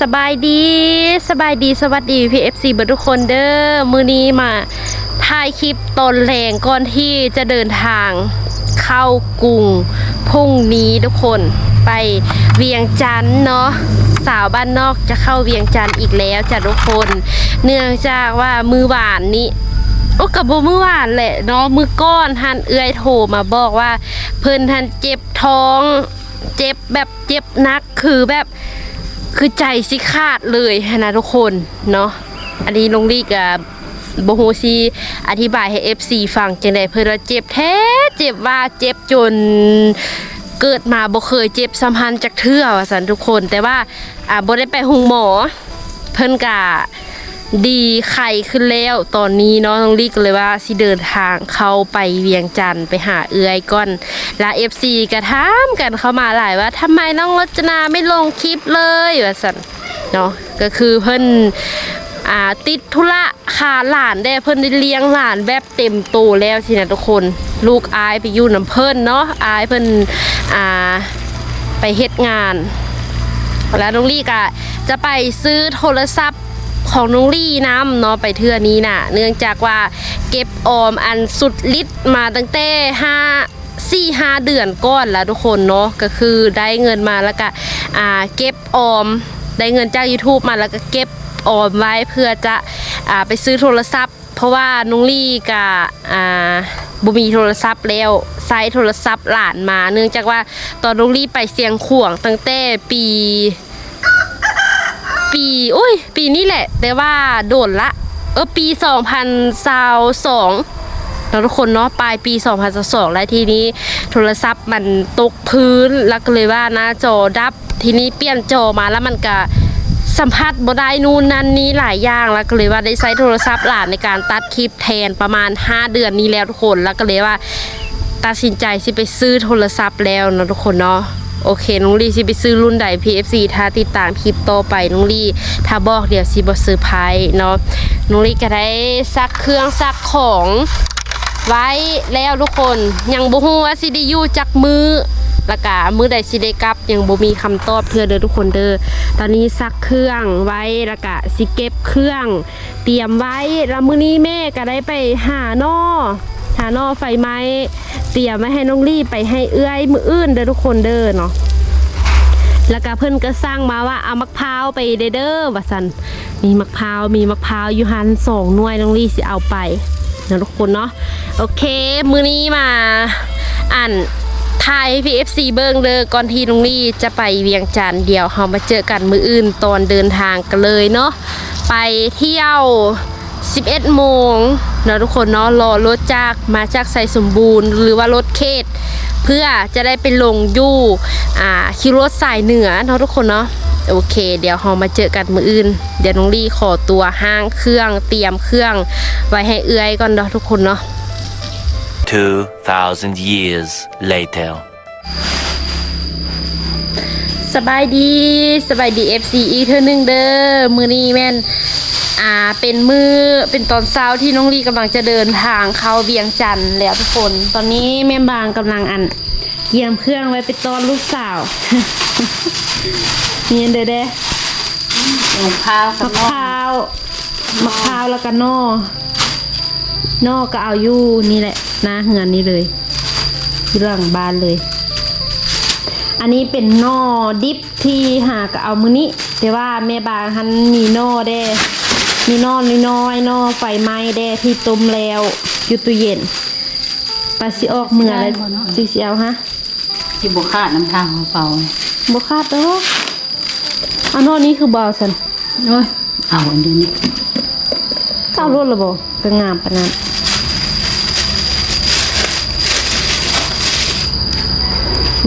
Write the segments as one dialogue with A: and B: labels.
A: สบายดีสบายดีสวัสดีพี่เอฟซีเบอร์ทุกคนเด้อมือนี้มาถ่ายคลิปตอนแรงก่อนที่จะเดินทางเข้ากรุงพรุ่งนี้ทุกคนไปเวียงจันทน์เนาะสาวบ้านนอกจะเข้าเวียงจันทน์อีกแล้วจ้ะทุกคน เนื่องจากว่ามือหวานนี้โอ้กับโบมือหวานแหละเนาะมือก้อนทันเอื้อยโทรมาบอกว่า เพิ่นทันเจ็บท้อง เจ็บแบบเจ็บหนักคือแบบ คือใจสิขาดเลยนะทุกคนเนาะอันนี้ลงลีกับโบฮูซีอธิบายให้ FC ฟังจังไดเพิ่นว่าเจ็บแท้เจ็บว่าเจ็บจนเกิดมาบ่เคยเจ็บสัมพันธ์จากเทื่อว่าซั่นทุกคน แต่ว่าอ่าบ่ได้ไปหุงหมอ เพิ่นกะ ดีไข่ขึ้นแล้ว ตอนนี้เนาะน้องลี่ก็เลยว่าสิเดินทางเข้าไปเวียงจันทน์ไปหาเอื้อยก่อนและเอฟซีกระทามกันเข้ามาหลายว่าทำไมน้องรจนาไม่ลงคลิปเลยว่าสันเนาะก็คือเพิ่นอ่าติดธุระขาหลานได้เพิ่นได้เลี้ยงหลานแบบเต็มโตแล้วทีนะทุกคน ลูกอายไปอยู่น้ำเพิ่นเนาะอายเพิ่นอ่าไปเฮ็ดงาน แล้วน้องลี่ก็จะไปซื้อโทรศัพท์ ของน้องลี่น้ำเนาะไปเทื่อนี้น่ะ เนื่องจากว่าเก็บออมอันสุดฤทธิ์มาตั้งแต่ห้าสี่ห้าเดือนก้อนแล้วทุกคนเนาะก็คือได้เงินมาแล้วก็อ่าเก็บออม ได้เงินจาก YouTube มาแล้วก็เก็บออมไว้เพื่อจะอ่าไปซื้อโทรศัพท์ เพราะว่าน้องลี่กับอ่าบุมีโทรศัพท์แล้วใช้โทรศัพท์หลานมา เนื่องจากว่าตอนน้องลี่ไปเสียงข่วงตั้งแต่ปี ปีอุ้ยปีนี้แหละ แต่ว่าโดนละ เออปี2022แล้วทุกคนเนาะปลายปี 2022แล้วทีนี้โทรศัพท์มันตกพื้นแล้วก็เลยว่าหน้าจอดับทีนี้เปลี่ยนจอมาแล้วมันก็สัมผัสบ่ได้นู่นนั่นนี้หลายอย่างแล้วก็เลยว่าได้ใช้โทรศัพท์หลานในการตัดคลิปแทนประมาณ 5 เดือนนี้แล้วทุกคนแล้วก็เลยว่าตัดสินใจสิไปซื้อโทรศัพท์แล้วนะทุกคนเนาะ โอเคน้องลี่สิไปซื้อรุ่นใด PFC ถ้าติดตามคลิปต่อไปน้องลี่ถ้าบอกเดี๋ยวสิบ่ซื้อไพรส์เนาะน้องลี่ก็ได้ซักเครื่องซักของไว้แล้วทุกคนยังบ่ฮู้ว่าสิได้อยู่จักมือล้วก็มือใดสิได้กลับยังบ่มีคำตอบเทื่อเด้อทุกคนเด้อตอนนี้ซักเครื่องไว้ล้วก็สิเก็บเครื่อง เตรียมไว้แล้วมื้อนี้แม่ก็ได้ไปหาน้อ หาหนอไฟไหม้เตรียมไว้ให้น้องลี่ไปให้เอื้อยมืออื่นเด้อทุกคนเด้อเนาะแล้วก็เพิ่นก็สร้างมาว่าเอามะพร้าวไปเด้อเด้อว่าสันมีมะพร้าวมีมะพร้าวอยู่หันสองหน่วยน้องลี่สิเอาไปเนะทุกคนเนาะโอเค มือนี้มาอ่านถ่ายพีเอฟซีเบิงเด้อก่อนที่น้องลี่จะไปเวียงจันเดี๋ยวเรามาเจอกันมืออื่นตอนเดินทางกันเลยเนาะไปเที่ยว 11โมงเนาะทุกคนเนาะรอรถจากมาจากไซสมบูรณ์ หรือว่ารถเขตเพื่อจะได้ไปลงอยู่อ่าคิวรถสายเหนือเนาะทุกคนเนาะโอเค เดี๋ยวเรามาเจอกันมืออื่น เดี๋ยวน้องลี่ขอตัวห้างเครื่องเตรียมเครื่องไว้ให้เอื้อยก่อนเนาะทุกคนเนาะ
B: 2,000 years later.
A: สบายดีสบายดี FC อีกเท่านึงเด้อมือนี้แม่น อ่าเป็นมือเป็นตอนเช้าที่น้องลีกำลังจะเดินทางเข้าเวียงจันทน์แล้วทุกคน ตอนนี้แม่บางกำลังอันเตรียมเครื่องไว้ไปต้อนลูกสาวนี่เด้อเด้
C: มะพร้าว
A: มะพร้าวมะพร้าวแล้วก็นอนอก็เอาอยู่นี่แหละน้าเหือนนี่เลยที่หลังบ้านเลย อันนี้เป็นนอดิบที่หากเอามือนี้แต่ว่าแม่บางทันมีนอแด้ มีนอน้อยๆนอไฟไหม้แด้ที่ต้มแล้วอยู่ตู้เย็นปลาสิออกเมื่อแล้วสิสิเอาฮะ
C: ที่บุคาดน้ำทางของเปล่า
A: บ่คาดดอกเอานอนี้คือบ่เอาซั่น
C: โอ้ยเอาอันเดียวนี้
A: ก้าวรถและบ่ก็งามปานนั้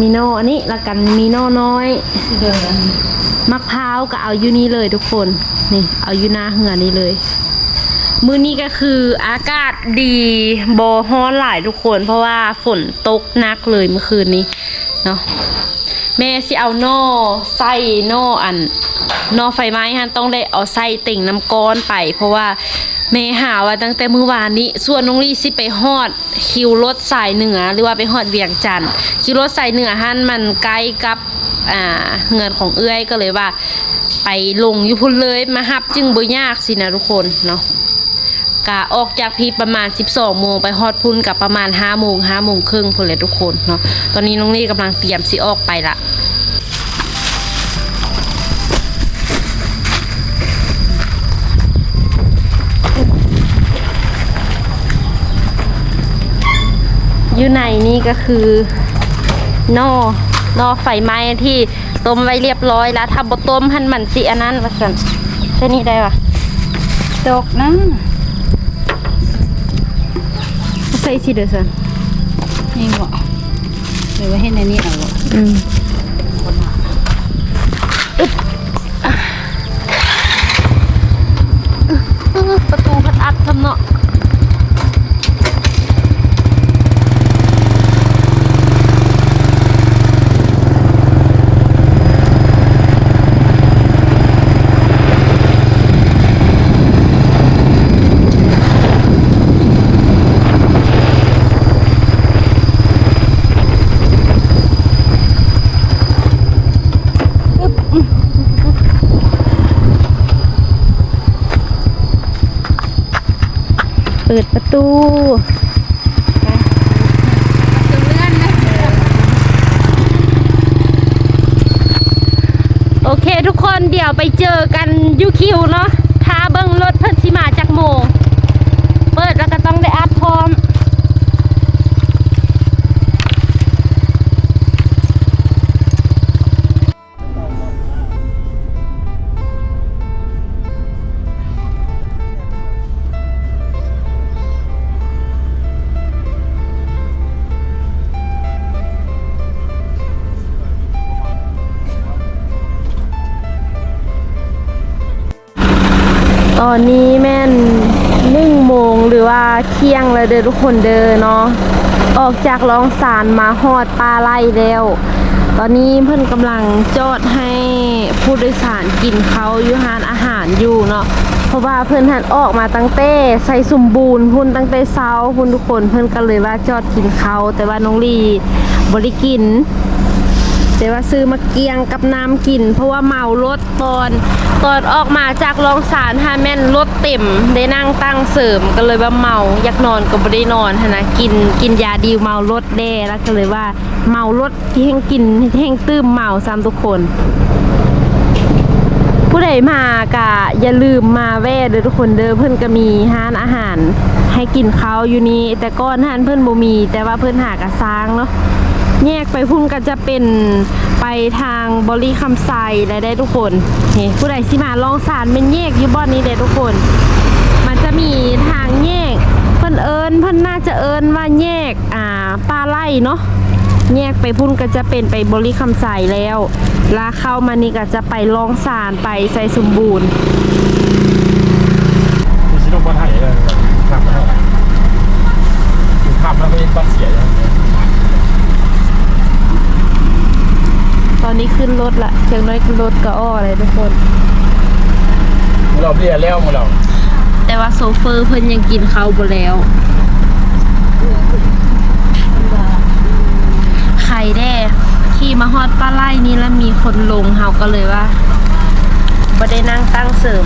A: มีโนออันนี้ละกันมีโนน้อยมะพร้าวก็เอาอยู่นี่เลยทุกคนนี่ เอาอยู่หน้าเหือนี่เลย มือนี้ก็คืออากาศดีบอฮ้อนหลายทุกคน เพราะว่าฝนตกนักเลยเมื่อคืนนี้เนาะแม่สิเอานอใส่นออันนอไฟไหม้ฮันต้องได้เอาใส่ติ่งน้ำก้อนไป เพราะว่า แม่หาว่าตั้งแต่มื้อวานนี้ ส่วนน้องลี่สิไปฮอด คิวรถสายเหนือ หรือว่าไปฮอดเวียงจันทน์คิวรถสายเหนือฮันมันใกล้กับอ่าเงินของเอื้อยก็เลยว่า ไปลงอยู่พุ่นเลยมาฮับจึงบ่ยากสินะทุกคนเนาะกะออกจากพีประมาณ 12โมงไปฮอดพุ่นกับประมาณ5โมง5โมงครึ่งพุ่นเลยทุกคนเนาะตอนนี้น้องนี่กำลังเตรียมสิออกไปละ อยู่ในนี่ก็คือนอนอไฟไหม้ที่ต้มไว้เรียบร้อยแล้วถ้าบ่ต้มหันมันสิอันนั้นว่าซั่นใช่นี่ได้ปะ
C: ตกนะ
A: ใส่สิเด้อซั่น
C: นี่บ่เดี๋ยวไว้ให้ในนี้เอาบ่
A: อืมประตูพัดอัดซำเนาะเปิดประตู
C: จะเลื่อนนะ
A: โอเค ทุกคนเดี๋ยวไปเจอกันยูคิวเนาะท้าเบิ้งรถเพิ่นสิมาจากโม เปิดแล้วก็ต้องได้อัดพร้อม ตอนนี้แม่นหนึ่งโมงหรือว่าเที่ยงแล้วเด้อทุกคนเด้อเนาะออกจากร้องสารมาฮอดปลาไล่แล้ว ตอนนี้เพิ่อนกำลังจอดให้ผู้โดยสารกินเขาอยู่หานอาหารอยู่เนาะเพราะว่าเพิ่อนหันออกมาตั้งแต่ใส่สมบูรณ์พุ่นตั้งแต่เช้าพุ่นทุกคนเพิ่อนก็เลยว่าจอดกินเขาแต่ว่าน้องลีบ่ได้กิน แต่ว่าซื้อมาเกียงกับน้ำกิน เพราะว่าเมารถตอนตอนออกมาจากโรงสารฮาแม่นรถเต็มได้นั่งตั้งเสริมก็เลยว่าเมาอยากนอนก็ไม่ได้นอนนะกินกินยาดีเมารถแด้แล้วก็เลยว่าเมารถที่แห้งกินแห้งตื้มเมาซ้ำทุกคนผู้ใดมากะอย่าลืมมาแวะเด้อทุกคนเด้อเพิ่อนก็มีห้านอาหาร ให้กินเขาอยู่นี่แต่ก่อนห้านเพิ่อนบ่มี แต่ว่าเพิ่อนหากระซ้างเนาะ แยกไปพุ่นก็จะเป็นไปทางบริคำไซได้ได้ทุกคนนี่ผู้ใดสิมาลองสารเป็นแยกอยู่บ่อนนี้เด้ทุกคน มันจะมีทางแยกเพิ่นเอิญเพิ่นน่าจะเอิญว่าแยกอ่าปลาไล่เนาะแยกไปพุ่นก็จะเป็นไปบริคำใสแล้วลาเข้ามานี่ก็จะไปลองสารไปใส่สมบูรณ์
D: มีชิโนบอลไทยเลยขับมาเท่าไหร่ขับแล้วก็ยังบัสเสียอยู่
A: ตอ นนี้ขึ้นรถละเชียงน้อยขึ้นรถก็อ้อเลยทุกคน
D: เราเรียแล้วมึงเรา
A: แต่ว่าโซเฟอร์เพิ่นยังกินเขาวบ่แล้วใครแด้ขี่มาฮอดป้าไล่นี้แล้วมีคนลงเฮาก็เลยว่าบ่ได้นั่งตั้งเสริม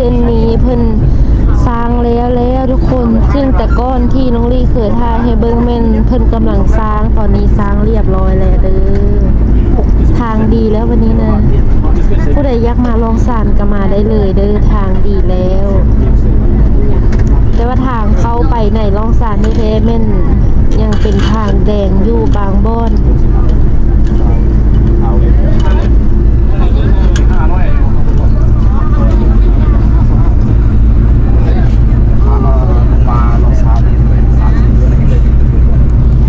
D: เส้
A: นนี้เพิ่นสร้างแล้วแล้วทุกคนซึ่งแต่ก้อนที่น้องลี่เคยถ่ายให้เบิ่งแม่นเพิ่นกำลังสร้างตอนนี้สร้างเรียบร้อยแล้วเด้อทางดีแล้ววันนี้นะผู้ใดอยากมาลองสานก็มาได้เลยเด้อทางดีแล้ว แต่ว่าทางเข้าไปในลองสานนี่แท้แม่นยังเป็นทางแดงอยู่บางบ่อน
D: มาลองสาดีเลยสาดีเลย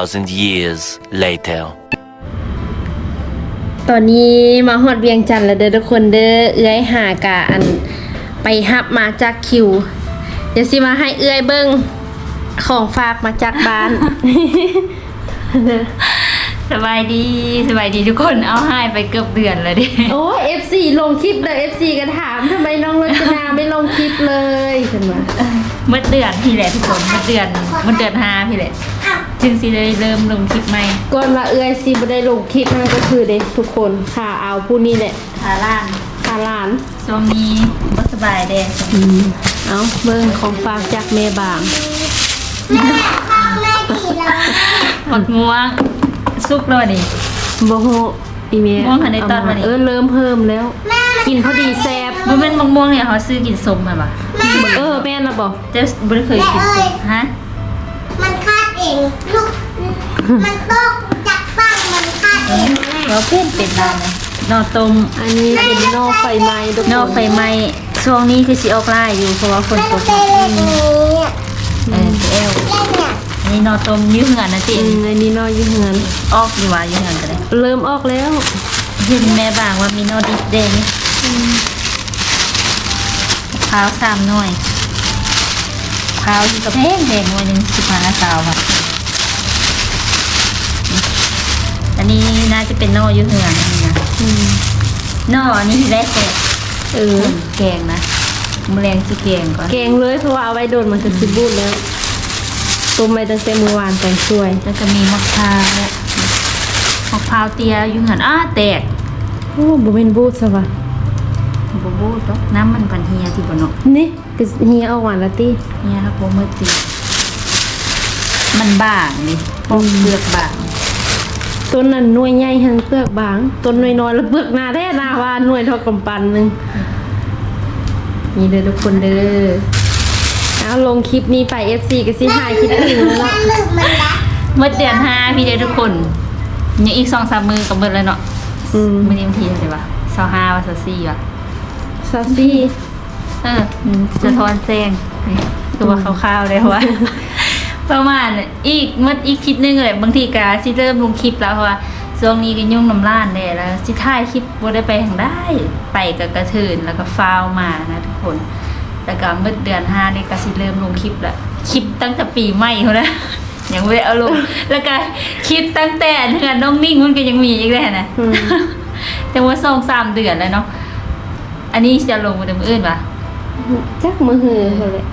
B: 2,000 years later.
A: ตอนนี้มาฮอดเวียงจันทน์แล้วเด้อทุกคนเด้อเอื้อยหากะอันไปฮับมาจากคิว เดี๋ยวสิมาให้เอื้อยเบิ้งของฝากมาจากบ้าน
C: สบายดีสบายดีทุกคนเอาให้ไปเกือบเดือนแล้วดิ
A: โอ้เอฟซีลงคลิปเลยเอฟซีก็ถามทำไมน้องรจนาไม่ลงคลิปเลยเห็นไหม
C: เมื่อเดือนพี่แหละทุกคนเมื่อเดือนเมื่อเดือนห้าพี่แหละ จึงสิได้เริ่มลงคลิปใหม่
A: ก่อนว่าเอื้อยซีไม่ได้ลงคลิปนั่นก็คือเด็กทุกคนค่ะเอาผู้นี้แหละ
C: ทาล่าง
A: ค่ะหลาน
C: ช่วงนี้บ่สบายแดง
A: เอาเบิ้งของฝากจากแม่บาง
C: หมดม่วงสุกแล้วนี่
A: โบโฮอีเมีย
C: ม่วงหันในตอนวันนี้
A: เออเริ่มเพิ่มแล้วกินพอดีแซ่บ
C: บ่แม่นมะม่วงเนี่ยเขาซื้อกินสมมาบ่ะ
A: เออแม่นละบอก
C: เจะบ่ได้เคยกินสมฮะ
E: มันตกจากฟังมันคาดเอง
C: เราเพิ่นเป็นร้านนะนอต้ม
A: อันนี้เป็นนอกไฟไหม้ทุกคน
C: นอกไฟไหม้ช่วงนี้คือสิออกล่ายอยู่เพราะว่าฝน
E: มัน
C: ตก
E: เป็นเล่นนี้
C: เออแอล
E: เล่นเนี่ย
C: อันนี้นอต้มยื้อเหือนนะจิ
A: อืมอันนี้นอกยี่เหือน
C: ออกอยู่ว่ายื้อเหือนก็ได้
A: เริ่มออกแล้ว
C: เห็นแม่บางว่ามีนอดิบแดงพร้าวสามหน่วยพร้าวที่กระเพงแดงหน่วยหนึ่งสิบห้าสาวค่ะ เป็นนอยื้อเหือนอันนี่นะ
A: อืม
C: นออันนี้ที่แรกแต่
A: เออ
C: แกงนะมแมลงสิแกงก่อน
A: แกงเลยเพราะว่าเอาไว้โดนมันจะสิบูดแล้วต้มไว้ตั้งแต่เมื่อวานแต่งช่วย
C: แล้วก็มีมะพร้าวมะพร้าวเตียอยุ่งหันอ้าแตก
A: โอ้บ่เป็นบูดซะวะ
C: บโบตกน้ำมันพันเฮียที่บเนก
A: นี่ก็เฮียเอาหวานละติ
C: เฮียแล้วโบมือตีมันบางนี่พวกเปลือกบาง
A: ต้นนั้นหน่วยใหญ่หันเปลือกบางต้นน้อยๆแล้วเปลือกหนาแท้หนาหวานหน่วยเท่ากำปั้นหนึงนี่เด้อทุกคนเด้อเอาลงคลิปนี้ไป FC ก็สิถ่ายคลิปอื่นแล้วเนาะ
E: มันลึกมันละ
C: เมื่อเดือนห้าพี่เดียวทุกคนยังอีกสองสามมือกับเบิดแล้วเนาะ
A: อืม
C: มือนี้วันที่เท่าไหร่วะสองห้าวันสสี่วะ
A: ซาซี่
C: เออสะท้อนแสงนี่คือว่าคร่าวๆเลยว่า ประมาณอีกเมื่ออีกคลิปหนึงเลยบางทีกาสิเริ่มลงคลิปแล้วเพราะว่าช่วงนี้ก็ยุ่งน้ำร้านเลยแล้วสิถ่ายคลิปบ่ได้ไปทางได้ไปกับกระเทินแล้วก็ฟาวมานะทุกคน แล้วก็เมื่อเดือนห้านี่ก็สิเริ่มลงคลิปละคลิปตั้งแต่ปีใหม่เขานะยังไม่ได้เอาลงแล้วก็คลิปตั้งแต่เดือนน้องนิ่งมันก็ยังมีอีกเลยนะ
A: อืม
C: แต่ว่าสองสามเดือนแล้วเนาะอันนี้จะลงมาเดือนอื่นปะ
A: จักมือหือเขาเลย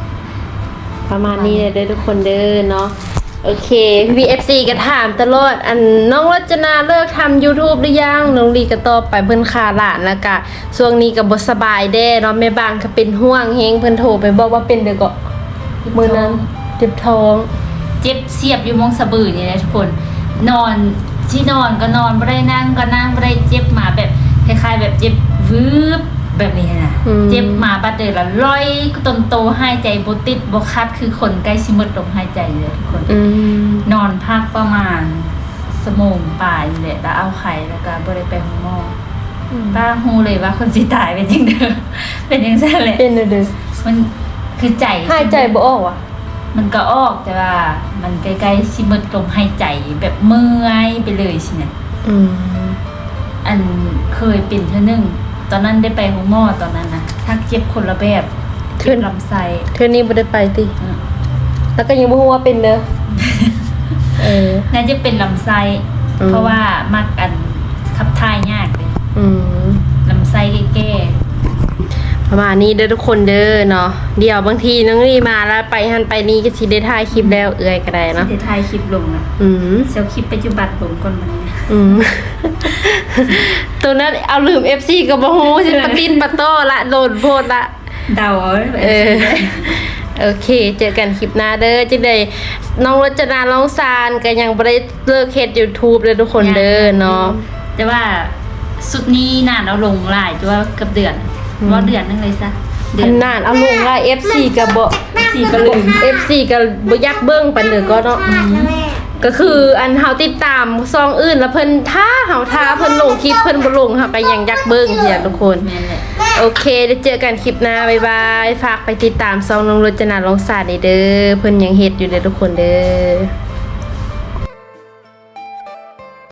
A: ประมาณนี้เลยเด้อทุกคนเด้อเนาะโอเค VFC ก็ถามตลอด อันน้องรจนาเลิกทำ YouTube หรือยัง น้องลีก็ตอบไปเพิ่นคาหลานแล้วก็ช่วงนี้ก็บ่สบายแด้เนาะแม่บางก็เป็นห่วงเฮงเพิ่นโทรไปบอกว่าเป็นเด้อก็มื้อนั้นเจ็บท้อง
C: เจ็บเสียบอยู่มองสะบือนี่นะทุกคน นอนที่นอนก็นอนไม่ได้นั่งก็นั่งไม่ได้เจ็บมาแบบคล้ายๆแบบเจ็บวืบ แบบนี้นะ
A: อืม
C: เจ็บมาบัดเดยวละร้อยตนโตหายใจบติดบคัดคือคนใกล้สิหมดลมหายใจเลยทุกคน
A: อืม
C: นอนพักประมาณสมงป่ายนี่แหละแล้วเอาไข่แล้วก็บ่ได้ไปห้องหมอป้าฮู้เลยว่าคนสิตายเป็นจังเด้อเป็นจังซั่นแหละ
A: เป็นเด้อเด้อ
C: มันคือใจ
A: หายใจบ่ออกว่ะ
C: มันก็ออกแต่ว่ามันใกล้ๆสิหมดลมหายใจแบบเมื่อยไปเลยสิเนี่ย
A: อืม
C: อันเคยเป็นเท่านึง ตอนนั้นได้ไปห้องหมอตอนนั้นนะทักเจ็บคนละแบบเจ็บลำไส้
A: เทื่อนี้บ่ได้ไปติ
C: อืม
A: แล้วก็ยังบ่ฮู้ว่าเป็นเด้อเออ
C: น่าจะเป็นลำไส้
A: อืม
C: เพราะว่ามักอันขับถ่ายยากเลย
A: อืม
C: ลำไส้แก่
A: ประมาณนี้เด้อทุกคนเด้อเนาะเดี๋ยวบางทีน้องรีมาแล้วไปหันไปนี่ก็สิได้ถ่ายคลิปแล้วเอื้อยก็ได้
C: ๆ
A: เนาะ
C: ที่ถ่ายคลิปลงนะ
A: อืม
C: เซลคลิปปัจจุบันลงก่อนมันนี้
A: อืม ตัวนั้นเอาลืม FC กับบ่ฮู้สิปะตินปะโตละโดนโพดละ
C: เดาเอาไว้แบบ
A: เออ
C: นี้
A: โอเค เจอกันคลิปหน้าเด้อจังได๋น้องรจนาน้องซานก็ยังบ่ได้เลิกเฮ็ด YouTube เลยทุกคนเด้อเนาะ
C: แต่ว่าสุดนี้นานเอาลงหลายตัวเกือบเดือน
A: อืม
C: ว่าเดือนนึงเลยซะเดื
A: อันนานเอาลงละ FC ก็บ่
C: สี่ก็ลืม
A: FC ก็บ่อยากเบิ่งปานเด้อก็เนาะ
E: ขาดแล้วแม่
A: ก็คืออันเฮาติดตามซองอื่นแล้วเพิ่นท่าเฮาท้าเพิ่นลงคลิปเพิ่นบ่ลงค่ะไปอยังยักเบิ่งเหียทุกคน
C: แม่นแหละ
A: โอเคเดี๋ยวเจอกันคลิปหน้าบ๊ายบาย ฝากไปติดตามซองน้องรจนาลงศาสตร์เด้อเพิ่นยังเฮ็ดอยู่เด้อทุกคนเด้อ